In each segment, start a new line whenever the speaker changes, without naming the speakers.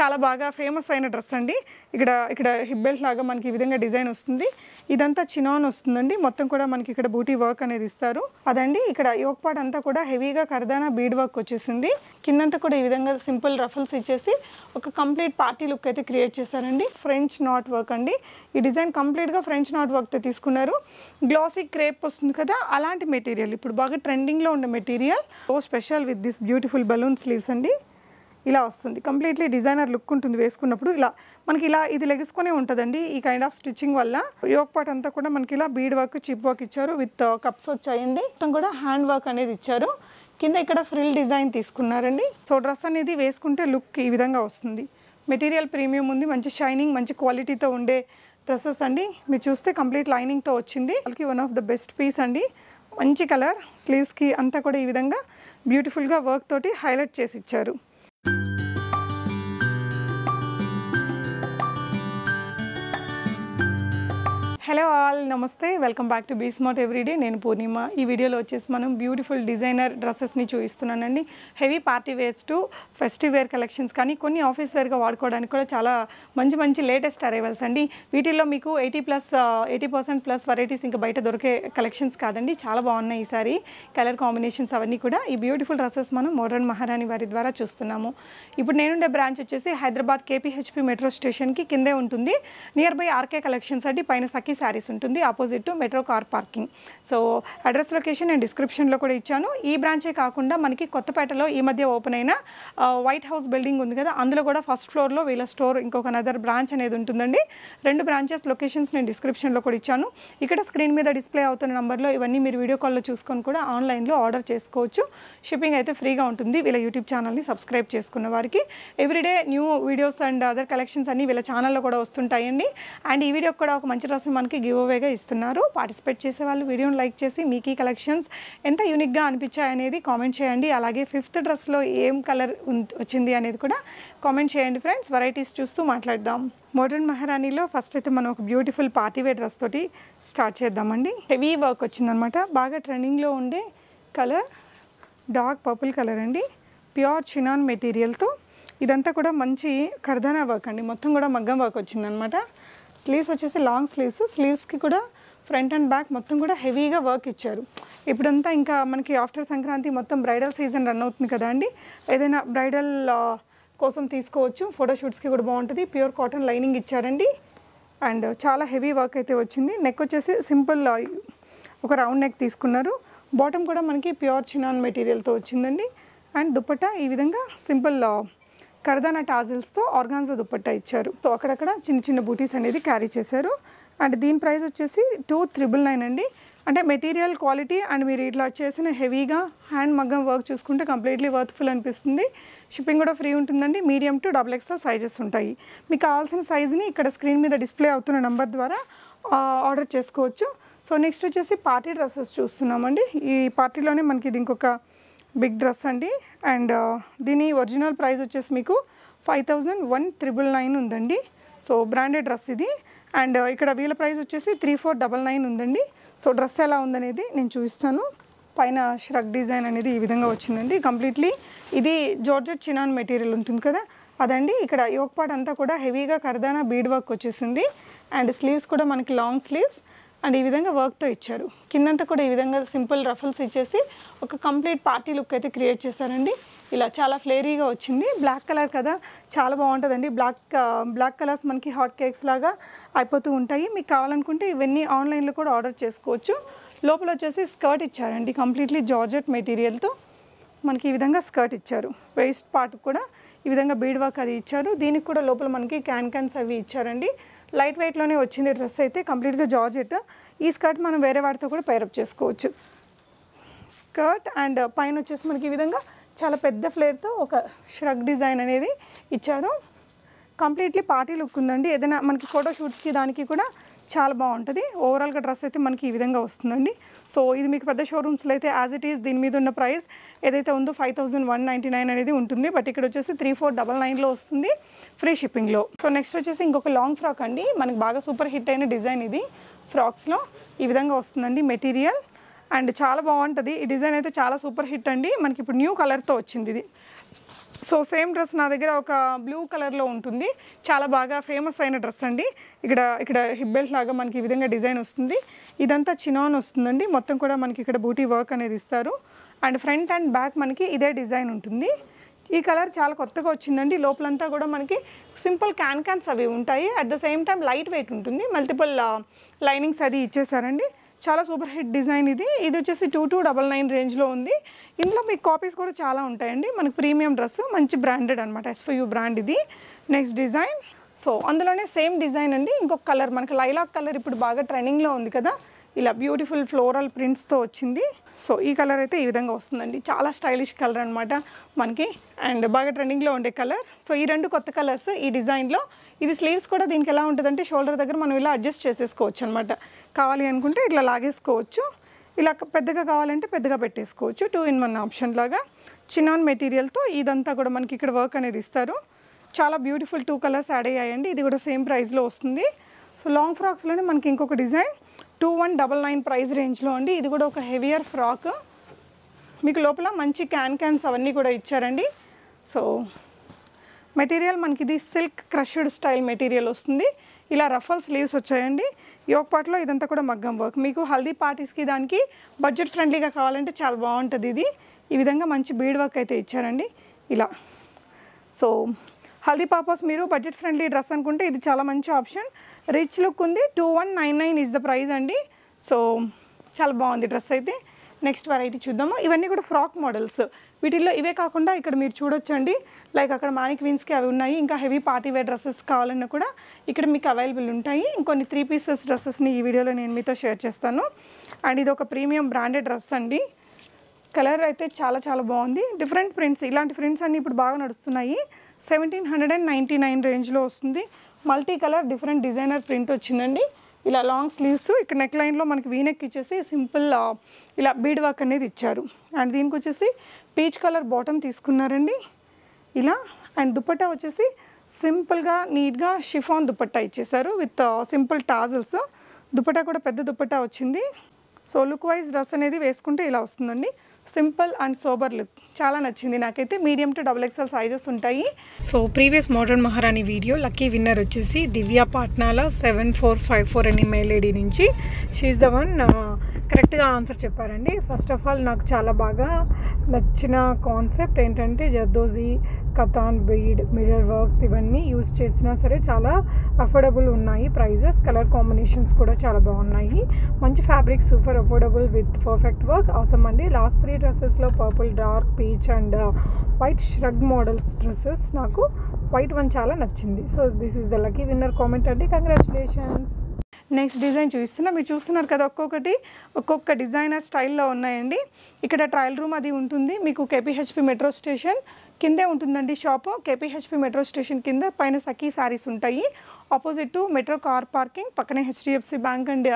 చాలా బాగా ఫేమస్ అయిన డ్రెస్ అండి. ఇక్కడ ఇక్కడ హిప్ బెల్ట్ లాగా మనకి ఈ విధంగా డిజైన్ వస్తుంది. ఇదంతా చినాన్ వస్తుందండి. మొత్తం కూడా మనకి ఇక్కడ బూటీ వర్క్ అనేది ఇస్తారు. అదండి ఇక్కడ యోక్ పాట్ అంతా కూడా హెవీగా కరదానా బీడ్ వర్క్ వచ్చేసింది. కిందంతా కూడా ఈ విధంగా సింపుల్ రఫల్స్ ఇచ్చేసి ఒక కంప్లీట్ పార్టీ లుక్ అయితే క్రియేట్ చేశారండి. ఫ్రెంచ్ నాట్ వర్క్ అండి. ఈ డిజైన్ కంప్లీట్గా ఫ్రెంచ్ నాట్ వర్క్తో తీసుకున్నారు. గ్లాసీ క్రేప్ వస్తుంది కదా అలాంటి మెటీరియల్ ఇప్పుడు బాగా ట్రెండింగ్లో ఉన్న material oh special with this beautiful balloon sleeves అండి. ఇలా వస్తుంది. కంప్లీట్లీ డిజైనర్ లుక్ ఉంటుంది వేసుకున్నప్పుడు. ఇలా మనకి ఇలా ఇది లెగుసుకునే ఉంటుందండి. ఈ కైండ్ ఆఫ్ స్టిచ్చింగ్ వల్ల యోక్ పార్ట్ అంతా కూడా మనకి ఇలా బీడ్ వర్క్ చిప్ వర్క్ ఇచ్చారు. విత్ కప్స్ uh, వచ్చాయండి. మొత్తం కూడా హ్యాండ్ వర్క్ అనేది ఇచ్చారు. కింద ఇక్కడ ఫ్రిల్ డిజైన్ తీసుకున్నారండి. సో డ్రెస్ అనేది వేసుకుంటే లుక్ ఈ విధంగా వస్తుంది. మెటీరియల్ ప్రీమియం ఉంది. మంచి షైనింగ్ మంచి క్వాలిటీతో ఉండే డ్రెస్సెస్ అండి. మీరు చూస్తే కంప్లీట్ లైనింగ్తో వచ్చింది. వాళ్ళకి one of the best piece అండి. మంచి కలర్ స్లీవ్స్కి అంతా కూడా ఈ విధంగా బ్యూటిఫుల్గా వర్క్ తోటి హైలైట్ చేసి ఇచ్చారు. హలో ఆల్ నమస్తే. Welcome back to be smart everyday. నేను పూర్ణిమ. ఈ వీడియోలో వచ్చేసి మనం బ్యూటిఫుల్ డిజైనర్ డ్రెస్సెస్ని చూపిస్తున్నానండి. Heavy party wears to festive wear collections కానీ కొన్ని ఆఫీస్ వేర్గా వాడుకోవడానికి కూడా చాలా మంచి మంచి లేటెస్ట్ అరైవల్స్ అండి. వీటిల్లో మీకు eighty plus eighty percent plus varieties ఇంకా బయట దొరికే కలెక్షన్స్ కాదండి. చాలా బాగున్నాయి ఈసారి కలర్ కాంబినేషన్స్ అవన్నీ కూడా ఈ బ్యూటిఫుల్ డ్రెస్సెస్ మనం మోడర్న్ మహారాణి వారి ద్వారా చూస్తున్నాము. ఇప్పుడు నేనుండే బ్రాంచ్ వచ్చేసి హైదరాబాద్ కేపీహెచ్పి మెట్రో స్టేషన్కి కిందే ఉంటుంది. నియర్ బై ఆర్కే కలెక్షన్స్ అండి. పైన సఖీ శారీస్ ఉంటుంది. Opposite to metro car parking so address location నేను డిస్క్రిప్షన్లో కూడా ఇచ్చాను. ఈ బ్రాంచే కాకుండా మనకి కొత్తపేటలో ఈ మధ్య ఓపెన్ అయిన వైట్ హౌస్ బిల్డింగ్ ఉంది కదా అందులో కూడా ఫస్ట్ ఫ్లోర్లో వీళ్ళ స్టోర్ ఇంకొక అదర్ బ్రాంచ్ అనేది ఉంటుందండి. రెండు బ్రాంచెస్ లొకేషన్స్ నేను డిస్క్రిప్షన్లో కూడా ఇచ్చాను. ఇక్కడ స్క్రీన్ మీద డిస్ప్లే అవుతున్న నెంబర్లో ఇవన్నీ మీరు వీడియో కాల్లో చూసుకొని కూడా ఆన్లైన్లో ఆర్డర్ చేసుకోవచ్చు. షిప్పింగ్ అయితే ఫ్రీగా ఉంటుంది. వీళ్ళ యూట్యూబ్ ఛానల్ని సబ్స్క్రైబ్ చేసుకున్న వారికి. Everyday new videos and other collections అన్ని వీళ్ళ ఛానల్లో కూడా వస్తుంటాయండి. అండ్ ఈ వీడియోకి కూడా ఒక మంచి రసం మనకి గివ్ అవేగా ఇస్తున్నారు. పార్టిసిపేట్ చేసే వాళ్ళు వీడియోని లైక్ చేసి మీకు ఈ కలెక్షన్స్ ఎంత యూనిక్గా అనిపించాయి అనేది కామెంట్ చేయండి. అలాగే ఫిఫ్త్ డ్రెస్లో ఏం కలర్ వచ్చింది అనేది కూడా కామెంట్ చేయండి ఫ్రెండ్స్ వెరైటీస్ చూస్తూ మాట్లాడదాం. మోడర్న్ మహారాణిలో ఫస్ట్ అయితే మనం ఒక బ్యూటిఫుల్ పార్టీ వేర్ డ్రెస్ తోటి స్టార్ట్ చేద్దామండి. హెవీ వర్క్ వచ్చిందనమాట బాగా ట్రెండింగ్లో ఉండే కలర్ డార్క్ పర్పుల్ కలర్ అండి. ప్యూర్ చినాన్ మెటీరియల్తో ఇదంతా కూడా మంచి కర్దానా వర్క్ అండి. మొత్తం కూడా మగ్గం వర్క్ వచ్చిందనమాట స్లీవ్స్ వచ్చేసి లాంగ్ స్లీవ్స్. స్లీవ్స్కి కూడా ఫ్రంట్ అండ్ బ్యాక్ మొత్తం కూడా హెవీగా వర్క్ ఇచ్చారు. ఇప్పుడంతా ఇంకా మనకి ఆఫ్టర్ సంక్రాంతి మొత్తం బ్రైడల్ సీజన్ రన్ అవుతుంది కదా అండి. ఏదైనా బ్రైడల్ కోసం తీసుకోవచ్చు. ఫోటోషూట్స్కి కూడా బాగుంటుంది. ప్యూర్ కాటన్ లైనింగ్ ఇచ్చారండి. అండ్ చాలా హెవీ వర్క్ అయితే వచ్చింది. నెక్ వచ్చేసి సింపుల్ ఒక రౌండ్ నెక్ తీసుకున్నారు. బాటమ్ కూడా మనకి ప్యూర్ చినాన్ మెటీరియల్తో వచ్చిందండి. అండ్ దుప్పట ఈ విధంగా సింపుల్ కరదానా టాజిల్స్తో ఆర్గాన్జా దుప్పట్టా ఇచ్చారు. సో అక్కడక్కడ చిన్న చిన్న బూటీస్ అనేది క్యారీ చేశారు. అండ్ దీని ప్రైస్ వచ్చేసి టూ త్రిబుల్ నైన్ అండి. అంటే మెటీరియల్ క్వాలిటీ అండ్ మీరు ఇట్లా చేసిన హెవీగా హ్యాండ్ మగ్గం వర్క్ చూసుకుంటే కంప్లీట్లీ వర్త్ఫుల్ అనిపిస్తుంది. షిప్పింగ్ కూడా ఫ్రీ ఉంటుందండి. Medium to double XL sizes ఉంటాయి. మీకు కావాల్సిన సైజుని ఇక్కడ స్క్రీన్ మీద డిస్ప్లే అవుతున్న నెంబర్ ద్వారా ఆర్డర్ చేసుకోవచ్చు. సో నెక్స్ట్ వచ్చేసి పార్టీ డ్రెస్సెస్ చూస్తున్నామండి. ఈ పార్టీలోనే మనకి ఇది ఇంకొక బిగ్ డ్రెస్ అండి. అండ్ దీని ఒరిజినల్ ప్రైస్ వచ్చేసి మీకు five thousand one triple nine ఉందండి. సో బ్రాండెడ్ డ్రెస్ ఇది. అండ్ ఇక్కడ వీళ్ళ ప్రైస్ వచ్చేసి త్రీ ఫోర్ డబల్ నైన్ ఉందండి. సో డ్రెస్ ఎలా ఉందనేది నేను చూపిస్తాను. పైన ష్రగ్ డిజైన్ అనేది ఈ విధంగా వచ్చిందండి. కంప్లీట్లీ ఇది జార్జెట్ చినాన్ మెటీరియల్ ఉంటుంది కదా? అదండి. ఇక్కడ యోక్ పార్ట్ అంతా కూడా హెవీగా కరదానా బీడ్ వర్క్ వచ్చేసింది. అండ్ స్లీవ్స్ కూడా మనకి లాంగ్ స్లీవ్స్. అండ్ ఈ విధంగా వర్క్తో ఇచ్చారు. కిందంతా కూడా ఈ విధంగా సింపుల్ రఫల్స్ ఇచ్చేసి ఒక కంప్లీట్ పార్టీ లుక్ అయితే క్రియేట్ చేశారండి. ఇలా చాలా ఫ్లేరీగా వచ్చింది. బ్లాక్ కలర్ కదా చాలా బాగుంటుందండి. బ్లాక్ బ్లాక్ కలర్స్ మనకి హాట్ కేక్స్ లాగా అయిపోతూ ఉంటాయి. మీకు కావాలనుకుంటే ఇవన్నీ ఆన్లైన్లో కూడా ఆర్డర్ చేసుకోవచ్చు. లోపల వచ్చేసి స్కర్ట్ ఇచ్చారండి కంప్లీట్లీ జార్జెట్ మెటీరియల్తో మనకి ఈ విధంగా స్కర్ట్ ఇచ్చారు. వేస్ట్ పార్ట్ కూడా ఈ విధంగా బీడ్ వర్క్ అది ఇచ్చారు. దీనికి కూడా లోపల మనకి క్యాన్ క్యాన్స్ అవి ఇచ్చారండి. లైట్ వెయిట్లోనే వచ్చింది డ్రెస్ అయితే కంప్లీట్గా జార్జెట్. ఈ స్కర్ట్ మనం వేరే వాటితో కూడా పైరప్ చేసుకోవచ్చు. స్కర్ట్ అండ్ పైన వచ్చేసి మనకి ఈ విధంగా చాలా పెద్ద ఫ్లేర్తో ఒక ష్రగ్ డిజైన్ అనేది ఇచ్చారు. కంప్లీట్లీ పార్టీ లుక్ ఉందండి. ఏదైనా మనకి ఫోటో షూట్స్కి దానికి కూడా చాలా బాగుంటుంది. ఓవరాల్గా డ్రెస్ అయితే మనకి ఈ విధంగా వస్తుందండి. సో ఇది మీకు పెద్ద షోరూమ్స్లో అయితే యాజ్ ఇట్ ఈస్ దీని మీద ఉన్న ప్రైస్ ఏదైతే ఉందో five thousand one ninety nine అనేది ఉంటుంది. బట్ ఇక్కడ వచ్చేసి త్రీ ఫోర్ డబల్ నైన్లో వస్తుంది ఫ్రీ షిప్పింగ్లో సో నెక్స్ట్ వచ్చేసి ఇంకొక లాంగ్ ఫ్రాక్ అండి. మనకి బాగా సూపర్ హిట్ అయిన డిజైన్ ఇది ఫ్రాక్స్లో ఈ విధంగా వస్తుందండి మెటీరియల్ అండ్ చాలా బాగుంటుంది. ఈ డిజైన్ అయితే చాలా సూపర్ హిట్ అండి. మనకి ఇప్పుడు న్యూ కలర్తో వచ్చింది ఇది. సో సేమ్ డ్రెస్ నా దగ్గర ఒక బ్లూ కలర్లో ఉంటుంది. చాలా బాగా ఫేమస్ అయిన డ్రెస్ అండి. ఇక్కడ ఇక్కడ హిబ్బెల్ట్ లాగా మనకి ఈ విధంగా డిజైన్ వస్తుంది. ఇదంతా చినాన్ వస్తుందండి. మొత్తం కూడా మనకి ఇక్కడ బూటీ వర్క్ అనేది ఇస్తారు. అండ్ ఫ్రంట్ అండ్ బ్యాక్ మనకి ఇదే డిజైన్ ఉంటుంది. ఈ కలర్ చాలా కొత్తగా వచ్చిందండి. లోపలంతా కూడా మనకి సింపుల్ క్యాన్ క్యాన్స్ అవి ఉంటాయి. At the same time light weight ఉంటుంది. మల్టిపుల్ లైనింగ్స్ అది ఇచ్చేసారండి. చాలా సూపర్ హిట్ డిజైన్ ఇది. ఇది వచ్చేసి టూ టూ డబల్ నైన్ రేంజ్లో ఉంది. ఇందులో మీకు కాపీస్ కూడా చాలా ఉంటాయండి. మనకి ప్రీమియం డ్రెస్ మంచి బ్రాండెడ్ అనమాట ఎస్ఫ్యూ బ్రాండ్ ఇది. Next design. సో అందులోనే సేమ్ డిజైన్ అండి. ఇంకొక కలర్ మనకి లైలాక్ కలర్ ఇప్పుడు బాగా ట్రెండింగ్లో ఉంది కదా. ఇలా బ్యూటిఫుల్ ఫ్లోరల్ ప్రింట్స్తో వచ్చింది. సో ఈ కలర్ అయితే ఈ విధంగా వస్తుందండి. చాలా స్టైలిష్ కలర్ అనమాట మనకి. అండ్ బాగా ట్రెండింగ్లో ఉండే కలర్. సో ఈ రెండు కొత్త కలర్స్ ఈ డిజైన్లో ఇది స్లీవ్స్ కూడా దీనికి ఎలా ఉంటుందంటే షోల్డర్ దగ్గర మనం ఇలా అడ్జస్ట్ చేసేసుకోవచ్చు అనమాట కావాలి అనుకుంటే ఇట్లా లాగేసుకోవచ్చు. ఇలా పెద్దగా కావాలంటే పెద్దగా పెట్టేసుకోవచ్చు. టూ ఇన్ వన్ ఆప్షన్ లాగా. చిన్నాన్ మెటీరియల్తో ఇదంతా కూడా మనకి ఇక్కడ వర్క్ అనేది ఇస్తారు. చాలా బ్యూటిఫుల్ టూ కలర్స్ యాడ్ అయ్యాయండి. ఇది కూడా సేమ్ ప్రైస్లో వస్తుంది. సో లాంగ్ ఫ్రాక్స్లోనే మనకి ఇంకొక design two one double nine price రేంజ్లో అండి. ఇది కూడా ఒక హెవియర్ ఫ్రాక్ మీకు లోపల మంచి క్యాన్ క్యాన్స్ అవన్నీ కూడా ఇచ్చారండి. సో మెటీరియల్ మనకి ఇది సిల్క్ క్రష్డ్ స్టైల్ మెటీరియల్ వస్తుంది. ఇలా రఫల్ స్లీవ్స్ వచ్చాయండి. యోగ్ పాట్లో ఇదంతా కూడా మగ్గం వర్క్ మీకు హల్దీ పార్టీస్కి దానికి బడ్జెట్ ఫ్రెండ్లీగా కావాలంటే చాలా బాగుంటుంది ఇది. ఈ విధంగా మంచి బీడ్ వర్క్ అయితే ఇచ్చారండి. ఇలా. సో హల్దీ పాపస్ మీరు బడ్జెట్ ఫ్రెండ్లీ డ్రెస్ అనుకుంటే ఇది చాలా మంచి ఆప్షన్ రిచ్ లుక్ ఉంది two one nine nine is the price అండి. సో చాలా బాగుంది డ్రెస్ అయితే. నెక్స్ట్ వెరైటీ చూద్దాము. ఇవన్నీ కూడా ఫ్రాక్ మోడల్స్ వీటిల్లో ఇవే కాకుండా ఇక్కడ మీరు చూడొచ్చండి. లైక్ అక్కడ మానిక్వీన్స్కి అవి ఉన్నాయి. ఇంకా హెవీ పార్టీ వేర్ డ్రెస్సెస్ కావాలన్నా కూడా ఇక్కడ మీకు అవైలబుల్ ఉంటాయి. ఇంకొన్ని త్రీ పీసెస్ డ్రెస్సెస్ని ఈ వీడియోలో నేను మీతో షేర్ చేస్తాను. అండ్ ఇది ఒక ప్రీమియం బ్రాండెడ్ డ్రెస్ అండి. కలర్ అయితే చాలా చాలా బాగుంది. డిఫరెంట్ ప్రింట్స్ ఇలాంటి ప్రింట్స్ అన్నీ ఇప్పుడు బాగా నడుస్తున్నాయి. Seventeen hundred and ninety nine రేంజ్లో వస్తుంది. Multi colour different designer print వచ్చిందండి. ఇలా లాంగ్ స్లీవ్స్ ఇక్కడ నెక్ లైన్లో మనకి వీనెక్ ఇచ్చేసి సింపుల్ ఇలా బీడ్ వర్క్ అనేది ఇచ్చారు. అండ్ దీనికి వచ్చేసి పీచ్ కలర్ బాటమ్ తీసుకున్నారండి. ఇలా అండ్ దుపట్టా వచ్చేసి సింపుల్గా నీట్గా షిఫాన్ దుపట్టా ఇచ్చేసారు విత్ సింపుల్ టాజల్స్ దుపట్టా కూడా పెద్ద దుపట్టా వచ్చింది. సో లుక్ వైజ్ డ్రెస్ అనేది వేసుకుంటే ఇలా వస్తుందండి. Simple and sober look. చాలా నచ్చింది నాకైతే. Medium to double XL sizes ఉంటాయి. So previous modern Maharani video. Lucky winner వచ్చేసి Divya Patnala seven four five four అనే మెయిల్ ఐడి నుంచి. షీఈ్ ద వన్ కరెక్ట్గా ఆన్సర్ చెప్పారండి. ఫస్ట్ ఆఫ్ ఆల్ నాకు చాలా బాగా నచ్చిన కాన్సెప్ట్ ఏంటంటే జర్దోజీ కథాన్ బీడ్ మిర్రర్ వర్క్స్ ఇవన్నీ యూస్ చేసినా సరే చాలా అఫోర్డబుల్ ఉన్నాయి ప్రైజెస్. కలర్ కాంబినేషన్స్ కూడా చాలా బాగున్నాయి. మంచి fabric super affordable with perfect work. అవసరం అండి. Last three డ్రెస్సెస్లో purple dark peach and white shrug models dresses నాకు వైట్ వన్ చాలా నచ్చింది. So this is the lucky winner comment అండి. కంగ్రాచులేషన్స్ నెక్స్ట్ డిజైన్ చూపిస్తున్నా. మీరు చూస్తున్నారు కదా ఒక్కొక్కటి. ఒక్కొక్క డిజైనర్ స్టైల్లో ఉన్నాయండి. ఇక్కడ ట్రయల్ రూమ్ అది ఉంటుంది. మీకు కేపీహెచ్పి మెట్రో స్టేషన్ కిందే ఉంటుందండి షాపు కేపీహెచ్పి మెట్రో స్టేషన్ కింద పైన సఖీ సారీస్ ఉంటాయి. Opposite to metro car parking పక్కనే HDFC bank and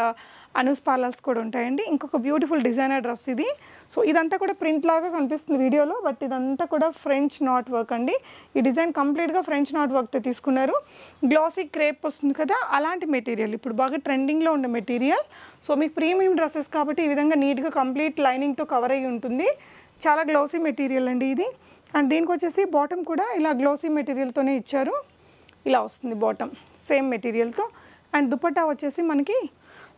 Anoos parlours కూడా ఉంటాయండి. ఇంకొక బ్యూటిఫుల్ డిజైనర్ డ్రెస్ ఇది. సో ఇదంతా కూడా ప్రింట్ లాగా కనిపిస్తుంది వీడియోలో బట్ ఇదంతా కూడా ఫ్రెంచ్ నాట్ వర్క్ అండి. ఈ డిజైన్ కంప్లీట్గా ఫ్రెంచ్ నాట్ వర్క్తో తీసుకున్నారు. గ్లాసీ క్రేప్ వస్తుంది కదా అలాంటి మెటీరియల్ ఇప్పుడు బాగా ట్రెండింగ్లో ఉండే మెటీరియల్ సో మీకు ప్రీమియం డ్రెస్సెస్ కాబట్టి ఈ విధంగా నీట్గా కంప్లీట్ లైనింగ్తో కవర్ అయ్యి ఉంటుంది. చాలా గ్లోసీ మెటీరియల్ అండి ఇది. అండ్ దీనికి వచ్చేసి బాటమ్ కూడా ఇలా గ్లోసీ మెటీరియల్తోనే ఇచ్చారు. ఇలా వస్తుంది బాటమ్ సేమ్ మెటీరియల్తో అండ్ దుపట్టా వచ్చేసి మనకి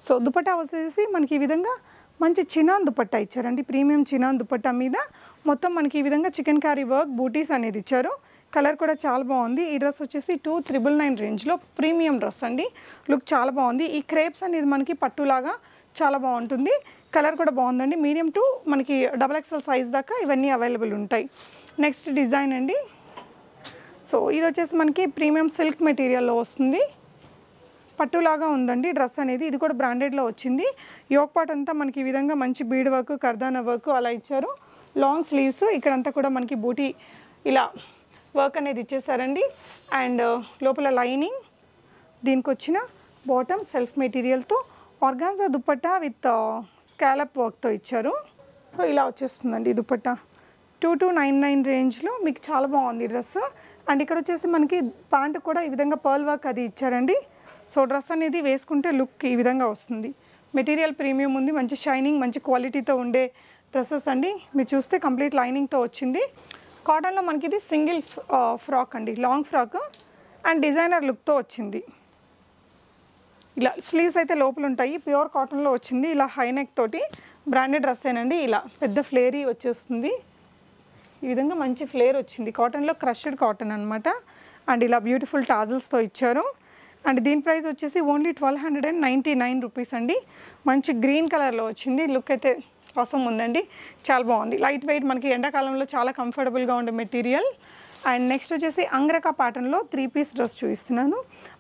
సో దుపట్టా వచ్చేసి మనకి ఈ విధంగా మంచి చినాన్ దుపట్టా ఇచ్చారండి. ప్రీమియం చినాన్ దుపట్టా మీద మొత్తం మనకి ఈ విధంగా చికెన్ కర్రీ వర్క్ బూటీస్ అనేది ఇచ్చారు. కలర్ కూడా చాలా బాగుంది. ఈ డ్రెస్ వచ్చేసి టూ త్రిబుల్ నైన్ రేంజ్లో ప్రీమియం డ్రెస్ అండి. లుక్ చాలా బాగుంది. ఈ క్రేప్స్ అనేది మనకి పట్టులాగా చాలా బాగుంటుంది. కలర్ కూడా బాగుందండి. మీడియం టు మనకి డబల్ ఎక్స్ఎల్ సైజ్ దాకా ఇవన్నీ అవైలబుల్ ఉంటాయి. నెక్స్ట్ డిజైన్ అండి. సో ఇది వచ్చేసి మనకి ప్రీమియం సిల్క్ మెటీరియల్లో వస్తుంది. పట్టులాగా ఉందండి. డ్రెస్ అనేది ఇది కూడా బ్రాండెడ్లో వచ్చింది. యోక్ పాట్ అంతా మనకి ఈ విధంగా మంచి బీడ్ వర్క్ కర్దానా వర్క్ అలా ఇచ్చారు. లాంగ్ స్లీవ్స్ ఇక్కడంతా కూడా మనకి బూటీ ఇలా వర్క్ అనేది ఇచ్చేసారండి. అండ్ uh, లోపల లైనింగ్ దీనికి వచ్చిన బాటమ్ సెల్ఫ్ మెటీరియల్తో organza dupatta with uh, scallop వర్క్తో ఇచ్చారు. సో ఇలా వచ్చేస్తుందండి ఈ టూ టూ నైన్ నైన్ రేంజ్లో మీకు చాలా బాగుంది డ్రెస్. అండ్ ఇక్కడ వచ్చేసి మనకి ప్యాంట్ కూడా ఈ విధంగా పర్ల్ వర్క్ అది ఇచ్చారండి. సో డ్రెస్ అనేది వేసుకుంటే లుక్ ఈ విధంగా వస్తుంది. మెటీరియల్ ప్రీమియం ఉంది మంచి షైనింగ్ మంచి క్వాలిటీతో ఉండే డ్రెస్సెస్ అండి. మీరు చూస్తే కంప్లీట్ లైనింగ్తో వచ్చింది. కాటన్లో మనకి ఇది సింగిల్ ఫ్రాక్ అండి లాంగ్ ఫ్రాక్ అండ్ డిజైనర్ లుక్తో వచ్చింది. ఇలా స్లీవ్స్ అయితే లోపల ఉంటాయి ప్యూర్ కాటన్లో వచ్చింది ఇలా హై నెక్ తోటి బ్రాండెడ్ డ్రెస్ ఏనండి ఇలా పెద్ద ఫ్లేరీ వచ్చేస్తుంది. ఈ విధంగా మంచి ఫ్లేర్ వచ్చింది కాటన్లో క్రష్డ్ కాటన్ అనమాట అండ్ ఇలా బ్యూటిఫుల్ టాజల్స్తో ఇచ్చారు. అండ్ దీని ప్రైస్ వచ్చేసి only twelve hundred and ninety nine rupees అండి. మంచి గ్రీన్ కలర్లో వచ్చింది. లుక్ అయితే కోసం ఉందండి. చాలా బాగుంది. లైట్ వెయిట్ మనకి ఎండాకాలంలో చాలా కంఫర్టబుల్గా ఉండే మెటీరియల్. అండ్ నెక్స్ట్ వచ్చేసి అంగ్రకా ప్యాటర్న్లో త్రీ పీస్ డ్రెస్ చూపిస్తున్నాను.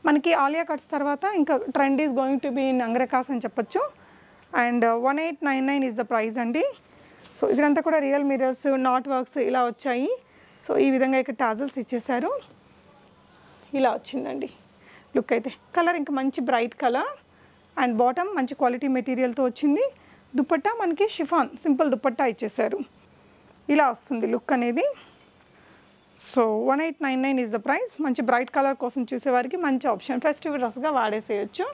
మనకి ఆలియా కట్స్ తర్వాత ఇంకా trend is going to be in angrakhas అని చెప్పొచ్చు. And one eight nine nine is the price అండి. సో ఇదంతా కూడా రియల్ మిరర్స్ నాట్ వర్క్స్ ఇలా వచ్చాయి. సో ఈ విధంగా ఇక్కడ టాజల్స్ ఇచ్చేసారు ఇలా వచ్చిందండి. లుక్ అయితే. కలర్ ఇంకా మంచి బ్రైట్ కలర్. అండ్ బాటమ్ మంచి క్వాలిటీ మెటీరియల్తో వచ్చింది. దుపట్టా మనకి షిఫాన్ సింపుల్ దుపట్టా ఇచ్చేసారు. ఇలా వస్తుంది లుక్ అనేది. So one eight nine nine is the price మంచి బ్రైట్ కలర్ కోసం చూసేవారికి మంచి ఆప్షన్. ఫెస్టివ్ డ్రెస్గా వాడేసేయచ్చు.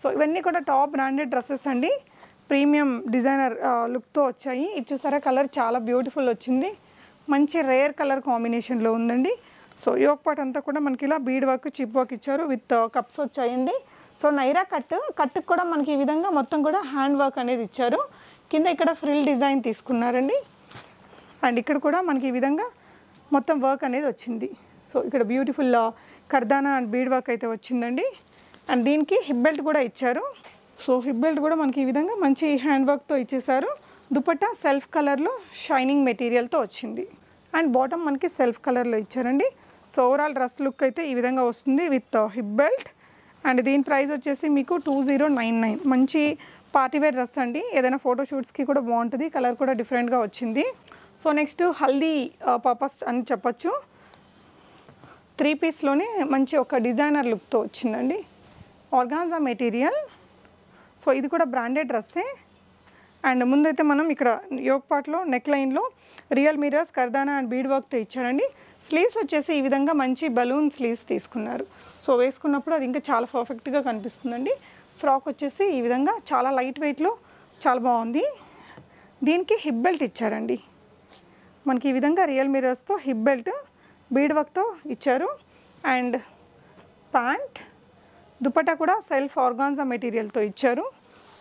సో ఇవన్నీ కూడా టాప్ బ్రాండెడ్ డ్రెస్సెస్ అండి. ప్రీమియం డిజైనర్ లుక్తో వచ్చాయి. ఇది చూసారా? కలర్ చాలా బ్యూటిఫుల్ వచ్చింది. మంచి రేర్ కలర్ కాంబినేషన్లో ఉందండి. సో యోక్ పాట్ అంతా కూడా మనకి ఇలా బీడ్ వర్క్ చిప్ వర్క్ ఇచ్చారు విత్ కప్స్ వచ్చాయండి. సో నైరా కట్ కట్కి కూడా మనకి ఈ విధంగా మొత్తం కూడా హ్యాండ్ వర్క్ అనేది ఇచ్చారు. కింద ఇక్కడ ఫ్రిల్ డిజైన్ తీసుకున్నారండి. అండ్ ఇక్కడ కూడా మనకి ఈ విధంగా మొత్తం వర్క్ అనేది వచ్చింది. సో ఇక్కడ బ్యూటిఫుల్ కర్దానా అండ్ బీడ్ వర్క్ అయితే వచ్చిందండి. అండ్ దీనికి హిప్ బెల్ట్ కూడా ఇచ్చారు. సో హిప్ బెల్ట్ కూడా మనకి ఈ విధంగా మంచి హ్యాండ్ వర్క్తో ఇచ్చేసారు దుపట్టా సెల్ఫ్ కలర్లో షైనింగ్ మెటీరియల్తో వచ్చింది. అండ్ బాటమ్ మనకి సెల్ఫ్ కలర్లో ఇచ్చారండి. సో ఓవరాల్ డ్రెస్ లుక్ అయితే ఈ విధంగా వస్తుంది విత్ హిప్ బెల్ట్. అండ్ దీని ప్రైస్ వచ్చేసి మీకు టూ జీరో నైన్ నైన్ మంచి పార్టీవేర్ డ్రెస్ అండి. ఏదైనా ఫోటోషూట్స్కి కూడా బాగుంటుంది. కలర్ కూడా డిఫరెంట్గా వచ్చింది. సో నెక్స్ట్ హల్దీ పర్పస్ అని చెప్పొచ్చు. త్రీ పీస్లోనే మంచి ఒక డిజైనర్ లుక్తో వచ్చిందండి. Organza material. సో ఇది కూడా బ్రాండెడ్ డ్రెస్సే. అండ్ ముందైతే మనం ఇక్కడ యోగ్ పార్ట్లో నెక్ లైన్లో real mirrors kardana and bead వర్క్తో ఇచ్చారండి. స్లీవ్స్ వచ్చేసి ఈ విధంగా మంచి బలూన్ స్లీవ్స్ తీసుకున్నారు. సో వేసుకున్నప్పుడు అది ఇంకా చాలా పర్ఫెక్ట్గా కనిపిస్తుందండి. ఫ్రాక్ వచ్చేసి ఈ విధంగా చాలా లైట్ వెయిట్లో చాలా బాగుంది. దీనికి హిప్ బెల్ట్ ఇచ్చారండి. మనకి ఈ విధంగా రియల్ మిరర్స్తో హిప్ బెల్ట్ బీడ్ వర్క్తో ఇచ్చారు. అండ్ ప్యాంట్ దుపట్టా కూడా సెల్ఫ్ ఆర్గాన్జా మెటీరియల్తో ఇచ్చారు.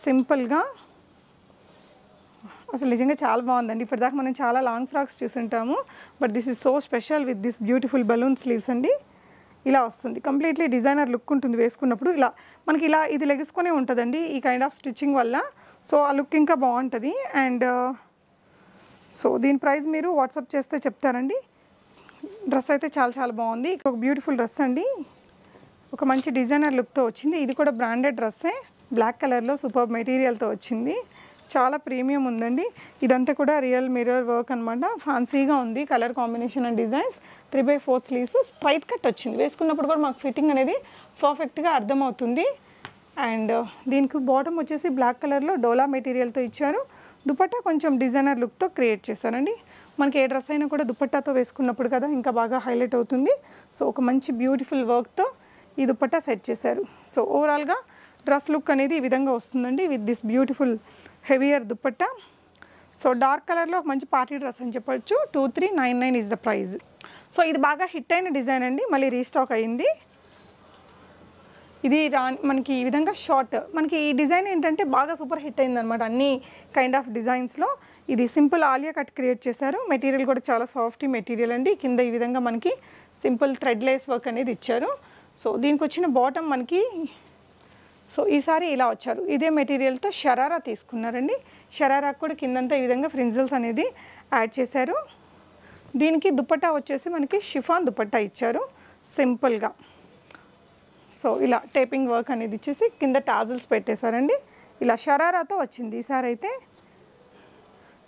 సింపుల్గా అసలు నిజంగా చాలా బాగుందండి. ఇప్పటిదాకా మనం చాలా long frocks చూసుంటాము. But this is so special with this beautiful balloon sleeves అండి. ఇలా వస్తుంది. కంప్లీట్లీ డిజైనర్ లుక్ ఉంటుంది వేసుకున్నప్పుడు. ఇలా మనకి ఇలా ఇది లెగుసుకునే ఉంటుందండి ఈ కైండ్ ఆఫ్ స్టిచ్చింగ్ వల్ల. సో ఆ లుక్ ఇంకా బాగుంటుంది. అండ్ uh, సో దీని ప్రైస్ మీరు వాట్సాప్ చేస్తే చెప్తారండి. డ్రెస్ అయితే చాలా చాలా బాగుంది. ఒక బ్యూటిఫుల్ డ్రెస్ అండి. ఒక మంచి డిజైనర్ లుక్తో వచ్చింది. ఇది కూడా బ్రాండెడ్ డ్రెస్సే. బ్లాక్ కలర్లో సూపర్ మెటీరియల్తో వచ్చింది. చాలా ప్రీమియం ఉందండి. ఇదంతా కూడా రియల్ మిర్రర్ వర్క్ అనమాట ఫ్యాన్సీగా ఉంది. Colour combination and designs three by four sleeves straight cut వచ్చింది. వేసుకున్నప్పుడు కూడా మాకు ఫిట్టింగ్ అనేది పర్ఫెక్ట్గా అర్థమవుతుంది. అండ్ uh, దీనికి బాటమ్ వచ్చేసి బ్లాక్ కలర్లో డోలా మెటీరియల్తో ఇచ్చారు. దుపట్టా కొంచెం డిజైనర్ లుక్తో క్రియేట్ చేశారండి. మనకి ఏ డ్రెస్ అయినా కూడా దుపట్టాతో వేసుకున్నప్పుడు కదా ఇంకా బాగా హైలైట్ అవుతుంది. సో ఒక మంచి బ్యూటిఫుల్ వర్క్తో ఈ దుపట్టా సెట్ చేశారు. సో ఓవరాల్గా డ్రెస్ లుక్ అనేది ఈ విధంగా వస్తుందండి. With this beautiful heavier dupatta so dark కలర్లో ఒక మంచి పార్టీ డ్రెస్ అని చెప్పొచ్చు. Two three nine nine is the price. So ఇది బాగా హిట్ అయిన డిజైన్ అండి. మళ్ళీ రీస్టాక్ అయింది. ఇది రా మనకి ఈ విధంగా షార్ట్. మనకి ఈ డిజైన్ ఏంటంటే బాగా సూపర్ హిట్ అయింది అనమాట అన్ని కైండ్ ఆఫ్ డిజైన్స్లో. ఇది సింపుల్ ఆలియా కట్ క్రియేట్ చేశారు. మెటీరియల్ కూడా చాలా సాఫ్ట్ మెటీరియల్ అండి. కింద ఈ విధంగా మనకి సింపుల్ థ్రెడ్ లేస్ వర్క్ అనేది ఇచ్చారు. సో దీనికి వచ్చిన బాటమ్ మనకి సో ఈసారి ఇలా వచ్చారు. ఇదే మెటీరియల్తో షరారా తీసుకున్నారండి. షరారా కూడా కిందంతా ఈ విధంగా ఫ్రిన్జల్స్ అనేది యాడ్ చేశారు. దీనికి దుపట్టా వచ్చేసి మనకి షిఫాన్ దుపట్టా ఇచ్చారు. సింపుల్గా. సో ఇలా టేపింగ్ వర్క్ అనేది ఇచ్చేసి కింద టాజిల్స్ పెట్టేశారండి. ఇలా షరారాతో వచ్చింది ఈసారి అయితే.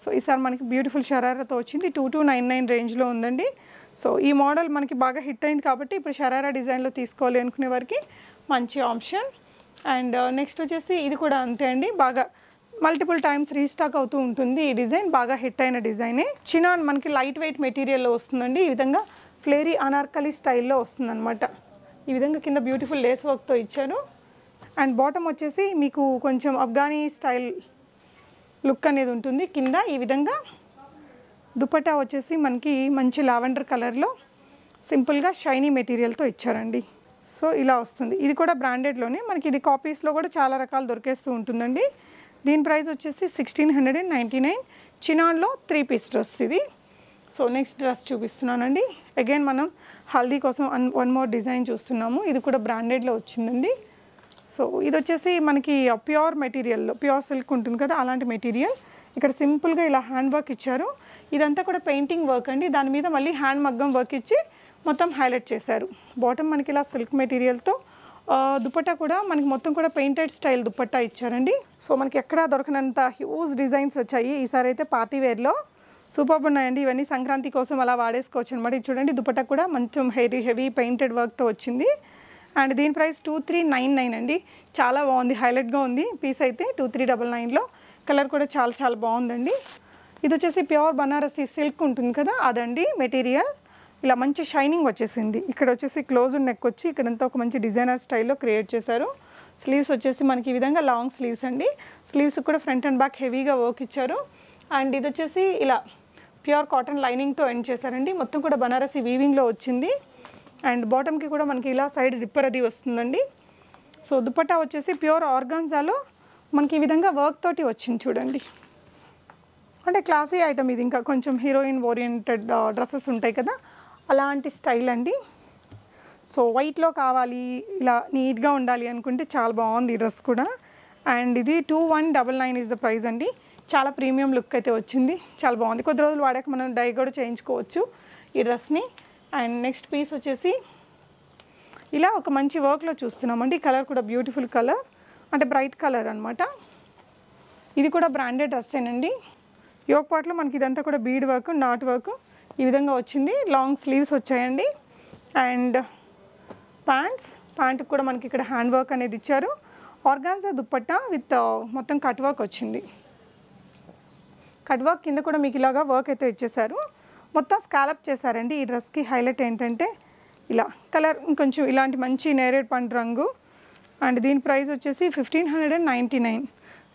సో ఈసారి మనకి బ్యూటిఫుల్ షరారాతో వచ్చింది. టూ టూ నైన్ నైన్ రేంజ్లో ఉందండి. సో ఈ మోడల్ మనకి బాగా హిట్ అయింది కాబట్టి ఇప్పుడు షరారా డిజైన్లో తీసుకోవాలి అనుకునే వారికి మంచి ఆప్షన్. అండ్ uh, నెక్స్ట్ వచ్చేసి ఇది కూడా అంతే అండి. బాగా మల్టిపుల్ టైమ్స్ రీస్టాక్ అవుతూ ఉంటుంది ఈ డిజైన్. బాగా హిట్ అయిన డిజైనే. చినాన్ మనకి లైట్ వెయిట్ మెటీరియల్లో వస్తుందండి. ఈ విధంగా ఫ్లేరీ అనార్కలి స్టైల్లో వస్తుందన్నమాట. ఈ విధంగా కింద బ్యూటిఫుల్ లేస్ వర్క్తో ఇచ్చారు. అండ్ బాటమ్ వచ్చేసి మీకు కొంచెం అఫ్ఘానీ స్టైల్ లుక్ అనేది ఉంటుంది. కింద ఈ విధంగా దుపటా వచ్చేసి మనకి మంచి లావెండర్ కలర్లో సింపుల్గా షైనీ మెటీరియల్తో ఇచ్చారండి. సో ఇలా వస్తుంది. ఇది కూడా బ్రాండెడ్లోనే మనకి ఇది కాపీస్లో కూడా చాలా రకాలు దొరికేస్తూ ఉంటుందండి. దీని ప్రైస్ వచ్చేసి sixteen hundred and ninety nine చినాన్లో three piece dress ఇది. సో నెక్స్ట్ డ్రెస్ చూపిస్తున్నానండి. అగైన్ మనం హల్దీ కోసం వన్ వన్ మోర్ డిజైన్ చూస్తున్నాము. ఇది కూడా బ్రాండెడ్లో వచ్చిందండి. సో ఇది వచ్చేసి మనకి ప్యూర్ మెటీరియల్లో ప్యూర్ సిల్క్ ఉంటుంది కదా అలాంటి మెటీరియల్ ఇక్కడ సింపుల్గా ఇలా హ్యాండ్ వర్క్ ఇచ్చారు. ఇదంతా కూడా పెయింటింగ్ వర్క్ అండి. దాని మీద మళ్ళీ హ్యాండ్ మగ్గం వర్క్ ఇచ్చి మొత్తం హైలైట్ చేశారు. బాటమ్ మనకి ఇలా సిల్క్ మెటీరియల్తో దుపట్టా కూడా మనకి మొత్తం కూడా పెయింటెడ్ స్టైల్ దుపట్టా ఇచ్చారండి. సో మనకి ఎక్కడా దొరకనంత హ్యూజ్ డిజైన్స్ వచ్చాయి. ఈసారి అయితే పాతివేర్లో సూపర్ ఉన్నాయండి. ఇవన్నీ సంక్రాంతి కోసం అలా వాడేసుకోవచ్చు అనమాట ఇది చూడండి దుపట్టా కూడా మంచం హెవీ హెవీ పెయింటెడ్ వర్క్తో వచ్చింది. అండ్ దీని price two three nine nine అండి. చాలా బాగుంది హైలైట్గా ఉంది. పీస్ అయితే టూ త్రీ డబల్ నైన్లో. కలర్ కూడా చాలా చాలా బాగుందండి. ఇది వచ్చేసి ప్యూర్ బనారసి సిల్క్ ఉంటుంది కదా అదండి మెటీరియల్. ఇలా మంచి షైనింగ్ వచ్చేసింది. ఇక్కడ వచ్చేసి క్లోజ్ నెక్ వచ్చి ఇక్కడంతా ఒక మంచి డిజైనర్ స్టైల్లో క్రియేట్ చేశారు. స్లీవ్స్ వచ్చేసి మనకి ఈ విధంగా లాంగ్ స్లీవ్స్ అండి. స్లీవ్స్ కూడా ఫ్రంట్ అండ్ బ్యాక్ హెవీగా వర్క్ ఇచ్చారు. అండ్ ఇది వచ్చేసి ఇలా ప్యూర్ కాటన్ లైనింగ్తో ఎండ్ చేశారండి. మొత్తం కూడా బనారసి వీవింగ్లో వచ్చింది. అండ్ బాటమ్కి కూడా మనకి ఇలా సైడ్ జిప్పర్ అది వస్తుందండి. సో దుపట్టా వచ్చేసి ప్యూర్ ఆర్గాన్జాలో మనకి ఈ విధంగా వర్క్ తోటి వచ్చింది చూడండి. అంటే క్లాసీ ఐటమ్ ఇది ఇంకా. కొంచెం హీరోయిన్ ఓరియంటెడ్ డ్రెస్సెస్ ఉంటాయి కదా. అలాంటి స్టైల్ అండి. సో వైట్లో కావాలి ఇలా నీట్గా ఉండాలి అనుకుంటే చాలా బాగుంది ఈ డ్రెస్ కూడా. అండ్ ఇది two one double nine is the price అండి. చాలా ప్రీమియం లుక్ అయితే వచ్చింది. చాలా బాగుంది. కొద్ది రోజులు వాడాక మనం డై కూడా చేయించుకోవచ్చు ఈ డ్రెస్ని అండ్ నెక్స్ట్ పీస్ వచ్చేసి ఇలా ఒక మంచి వర్క్లో చూస్తున్నామండి. కలర్ కూడా బ్యూటిఫుల్ కలర్ అంటే బ్రైట్ కలర్ అనమాట ఇది కూడా బ్రాండెడ్ డ్రెస్సేనండి. యోగ్ పాట్లో మనకి ఇదంతా కూడా బీడ్ వర్క్ నాట్ వర్క్ ఈ విధంగా వచ్చింది. లాంగ్ స్లీవ్స్ వచ్చాయండి. అండ్ ప్యాంట్స్ ప్యాంట్కి కూడా మనకి ఇక్కడ హ్యాండ్ వర్క్ అనేది ఇచ్చారు. ఆర్గాన్జా దుప్పట్టా విత్ మొత్తం కట్ వర్క్ వచ్చింది. కట్ వర్క్ కింద కూడా మీకు ఇలాగా వర్క్ అయితే ఇచ్చేసారు మొత్తం స్కాలప్ చేశారండి. ఈ డ్రెస్కి హైలైట్ ఏంటంటే ఇలా కలర్ ఇంకొంచెం ఇలాంటి మంచి నేరేడ్ పండు రంగు అండ్ దీని ప్రైస్ వచ్చేసి fifteen hundred and ninety nine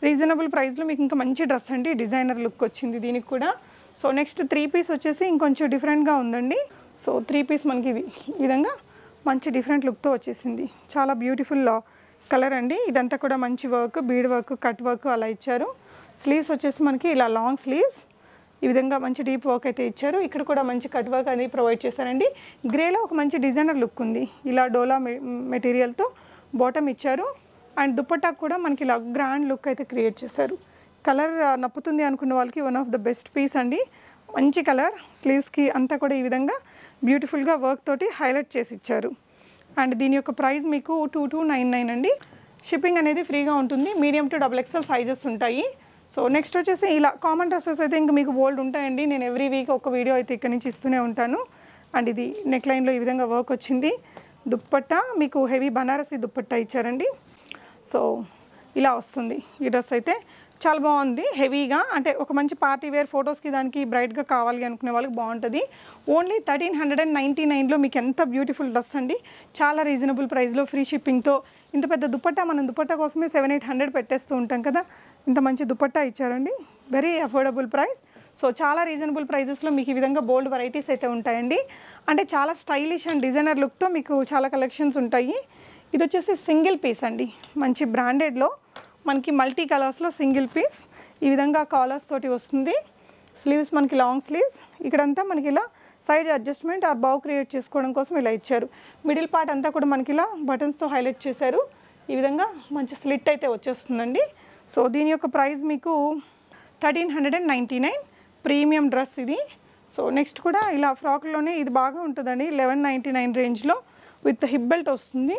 reasonable ప్రైస్లో మీకు ఇంకా మంచి డ్రెస్ అండి డిజైనర్ లుక్ వచ్చింది దీనికి కూడా. సో నెక్స్ట్ త్రీ పీస్ వచ్చేసి ఇంకొంచెం డిఫరెంట్గా ఉందండి. సో త్రీ పీస్ మనకి ఇది విధంగా మంచి డిఫరెంట్ లుక్తో వచ్చేసింది. చాలా బ్యూటిఫుల్ కలర్ అండి. ఇదంతా కూడా మంచి work bead work cut work అలా ఇచ్చారు. స్లీవ్స్ వచ్చేసి మనకి ఇలా లాంగ్ స్లీవ్స్ ఈ విధంగా మంచి డీప్ వర్క్ అయితే ఇచ్చారు. ఇక్కడ కూడా మంచి కట్ వర్క్ అనేది ప్రొవైడ్ చేశారండి. గ్రేలో ఒక మంచి డిజైనర్ లుక్ ఉంది. ఇలా డోలా మె- మెటీరియల్తో బాటమ్ ఇచ్చారు. అండ్ దుప్పటా కూడా మనకి ఇలా గ్రాండ్ లుక్ అయితే క్రియేట్ చేశారు. కలర్ uh, నప్పుతుంది అనుకున్న వాళ్ళకి one of the best piece అండి. మంచి కలర్ స్లీవ్స్కి అంతా కూడా ఈ విధంగా బ్యూటిఫుల్గా వర్క్ తోటి హైలైట్ చేసి ఇచ్చారు. అండ్ దీని యొక్క ప్రైస్ మీకు టూ టూ నైన్ నైన్ అండి. షిప్పింగ్ అనేది ఫ్రీగా ఉంటుంది. Medium to double XL sizes ఉంటాయి. సో నెక్స్ట్ వచ్చేసి ఇలా కామన్ డ్రెస్సెస్ అయితే ఇంకా మీకు ఓల్డ్ ఉంటాయండి. నేను ఎవ్రీ వీక్ ఒక వీడియో అయితే ఇక్కడ నుంచి ఇస్తూనే ఉంటాను. అండ్ ఇది నెక్ లైన్లో ఈ విధంగా వర్క్ వచ్చింది. దుప్పట్టా? మీకు హెవీ బనారసి దుప్పట్టా ఇచ్చారండి. సో ఇలా వస్తుంది ఈ డ్రెస్ అయితే. చాలా బాగుంది హెవీగా. అంటే ఒక మంచి పార్టీ వేర్ ఫొటోస్కి దానికి బ్రైట్గా కావాలి అనుకునే వాళ్ళకి బాగుంటుంది. Only thirteen hundred and ninety నైన్లో మీకు ఎంత బ్యూటిఫుల్ డ్రెస్ అండి. చాలా రీజనబుల్ ప్రైస్లో ఫ్రీ షిప్పింగ్తో. ఇంత పెద్ద దుపట్టా మనం దుపట్టా కోసమే సెవెన్ ఎయిట్ హండ్రెడ్ పెట్టేస్తూ ఉంటాం కదా. ఇంత మంచి దుపట్టా ఇచ్చారండి. Very affordable price. సో చాలా రీజనబుల్ ప్రైజెస్లో మీకు ఈ విధంగా బోల్డ్ వెరైటీస్ అయితే ఉంటాయండి. అంటే చాలా స్టైలిష్ అండ్ డిజైనర్ లుక్తో మీకు చాలా కలెక్షన్స్ ఉంటాయి. ఇది వచ్చేసి సింగిల్ పీస్ అండి. మంచి బ్రాండెడ్లో మనకి మల్టీ కలర్స్లో సింగిల్ పీస్ ఈ విధంగా కాలర్స్ తోటి వస్తుంది. స్లీవ్స్ మనకి లాంగ్ స్లీవ్స్ ఇక్కడంతా మనకి ఇలా సైడ్ అడ్జస్ట్మెంట్ ఆ బావ్ క్రియేట్ చేసుకోవడం కోసం ఇలా ఇచ్చారు. మిడిల్ పార్ట్ అంతా కూడా మనకి ఇలా బటన్స్తో హైలైట్ చేశారు. ఈ విధంగా మంచి స్లిట్ అయితే వచ్చేస్తుందండి. సో దీని యొక్క ప్రైస్ మీకు thirteen hundred and ninety nine premium dress ఇది. సో నెక్స్ట్ కూడా ఇలా ఫ్రాక్లోనే ఇది బాగా ఉంటుందండి. లెవెన్ నైంటీ నైన్ రేంజ్లో విత్ హిప్ బెల్ట్ వస్తుంది.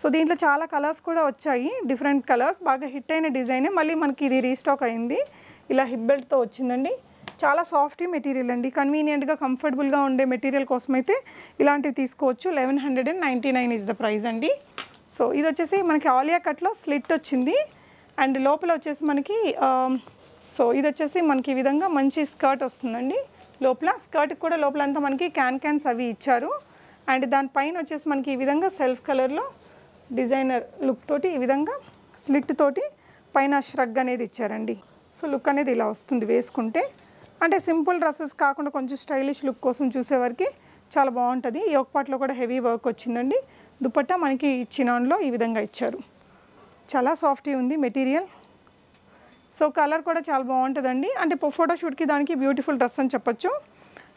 సో దీంట్లో చాలా కలర్స్ కూడా వచ్చాయి. Different colours. బాగా హిట్ అయిన డిజైనే. మళ్ళీ మనకి ఇది రీస్టాక్ అయింది. ఇలా హిప్ బెల్ట్తో వచ్చిందండి. చాలా సాఫ్ట్ మెటీరియల్ అండి. కన్వీనియంట్గా కంఫర్టబుల్గా ఉండే మెటీరియల్ కోసం అయితే ఇలాంటివి తీసుకోవచ్చు. Eleven hundred and ninety nine is the price అండి. సో ఇది వచ్చేసి మనకి ఆలియా కట్లో స్లిట్ వచ్చింది. అండ్ లోపల వచ్చేసి మనకి సో ఇది వచ్చేసి మనకి ఈ విధంగా మంచి స్కర్ట్ వస్తుందండి. లోపల స్కర్ట్ కూడా లోపల అంతా మనకి క్యాన్ క్యాన్స్ అవి ఇచ్చారు. అండ్ దానిపైన వచ్చేసి మనకి ఈ విధంగా సెల్ఫ్ కలర్లో డిజైనర్ లుక్ తోటి ఈ విధంగా స్లిట్ తోటి పైన ష్రగ్ అనేది ఇచ్చారండి. సో లుక్ అనేది ఇలా వస్తుంది వేసుకుంటే. అంటే సింపుల్ డ్రెస్సెస్ కాకుండా కొంచెం స్టైలిష్ లుక్ కోసం చూసేవారికి చాలా బాగుంటుంది. ఈ ఒక పాటలో కూడా హెవీ వర్క్ వచ్చిందండి. దుపట్టా మనకి చినాన్లో ఈ విధంగా ఇచ్చారు. చాలా సాఫ్టీ ఉంది మెటీరియల్. సో కలర్ కూడా చాలా బాగుంటుందండి. అంటే ఫోటోషూట్కి దానికి బ్యూటిఫుల్ డ్రెస్ అని చెప్పొచ్చు.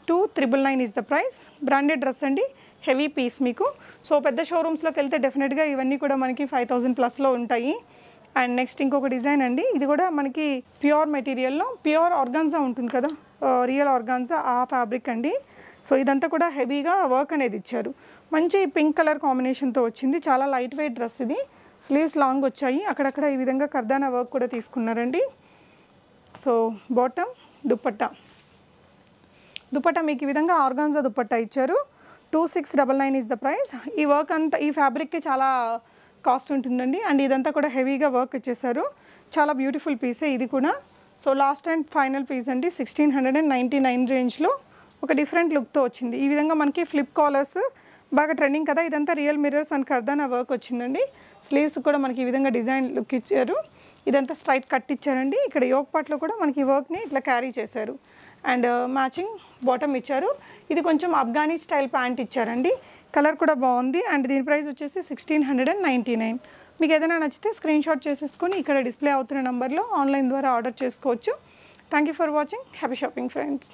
Two triple nine is the price branded dress అండి. హెవీ పీస్ మీకు. సో పెద్ద షోరూమ్స్లోకి వెళ్తే డెఫినెట్గా ఇవన్నీ కూడా మనకి ఫైవ్ థౌజండ్ ప్లస్లో ఉంటాయి. అండ్ నెక్స్ట్ ఇంకొక డిజైన్ అండి. ఇది కూడా మనకి ప్యూర్ మెటీరియల్లో ప్యూర్ ఆర్గాన్జా ఉంటుంది కదా? రియల్ ఆర్గాన్జా ఆ ఫ్యాబ్రిక్ అండి. సో ఇదంతా కూడా హెవీగా వర్క్ అనేది ఇచ్చారు. మంచి పింక్ కలర్ కాంబినేషన్తో వచ్చింది. చాలా లైట్ వెయిట్ డ్రెస్ ఇది. స్లీవ్స్ లాంగ్ వచ్చాయి. అక్కడక్కడ ఈ విధంగా కర్దానా వర్క్ కూడా తీసుకున్నారండి. So bottom dupatta. దుపట్టా మీకు ఈ విధంగా ఆర్గాన్జా దుపట్టా ఇచ్చారు. Two six double nine is the price. ఈ వర్క్ అంతా ఈ ఫ్యాబ్రిక్కి చాలా కాస్ట్ ఉంటుందండి. అండ్ ఇదంతా కూడా హెవీగా వర్క్ ఇచ్చేసారు చాలా బ్యూటిఫుల్ పీసే ఇది కూడా. So last and final piece అండి. Sixteen hundred and ninety nine రేంజ్లో ఒక డిఫరెంట్ లుక్తో వచ్చింది. ఈ విధంగా మనకి ఫ్లిప్ కాలర్స్ బాగా ట్రెండింగ్ కదా ఇదంతా real mirrors and kardana work వచ్చిందండి. స్లీవ్స్ కూడా మనకి ఈ విధంగా డిజైన్ లుక్ ఇచ్చారు. ఇదంతా స్ట్రైట్ కట్ ఇచ్చారండి. ఇక్కడ యోగ్ పాట్లో కూడా మనకి ఈ వర్క్ని ఇట్లా క్యారీ చేశారు. అండ్ uh, మ్యాచింగ్ బాటమ్ ఇచ్చారు. ఇది కొంచెం అఫ్ఘానీ స్టైల్ ప్యాంట్ ఇచ్చారండి. కలర్ కూడా బాగుంది. అండ్ దీని ప్రైస్ వచ్చేసి sixteen hundred and ninety nine. మీకు ఏదైనా నచ్చితే స్క్రీన్ షాట్ చేసేసుకొని ఇక్కడ డిస్ప్లే అవుతున్న నెంబర్లో ఆన్లైన్ ద్వారా ఆర్డర్ చేసుకోవచ్చు. Thank you for watching. Happy shopping friends.